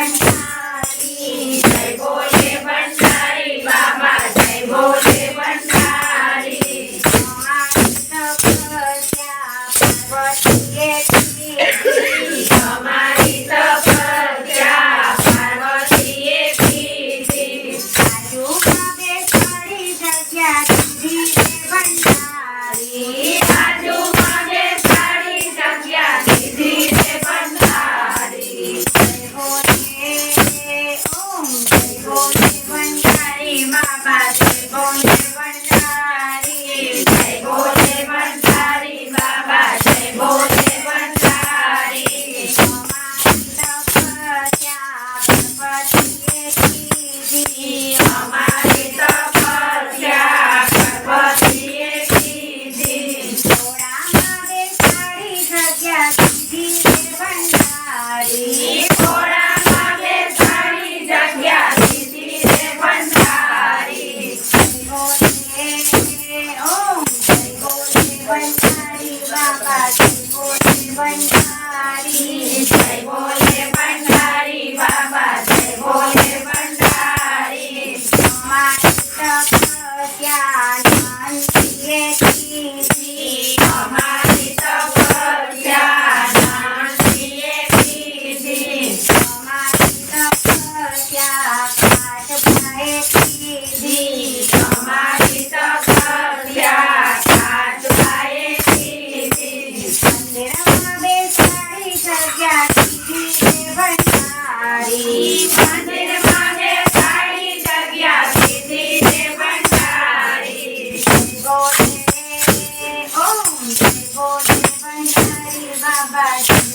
Bye. Bhandari જય બોલે ભંડારી બાબા જય બોલે ભંડારી. મારી તપ ત્યાં માનીએ Bye.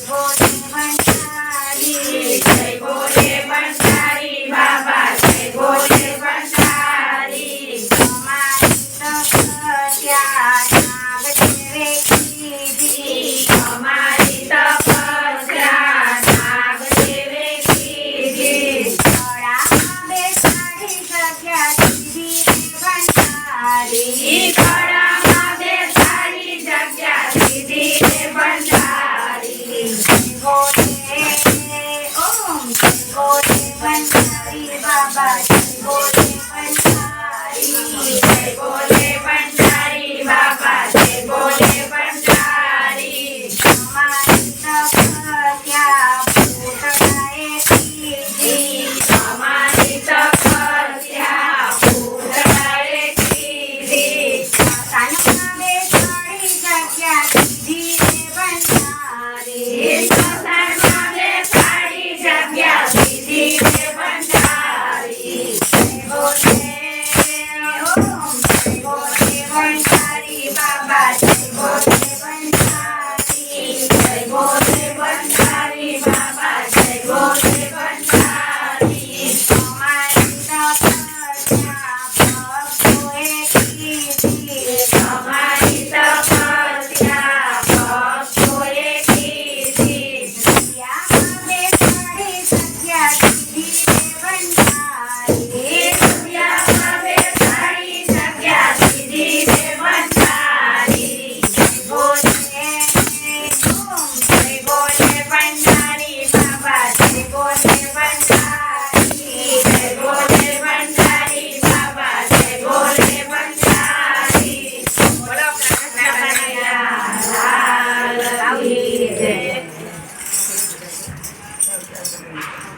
Bye.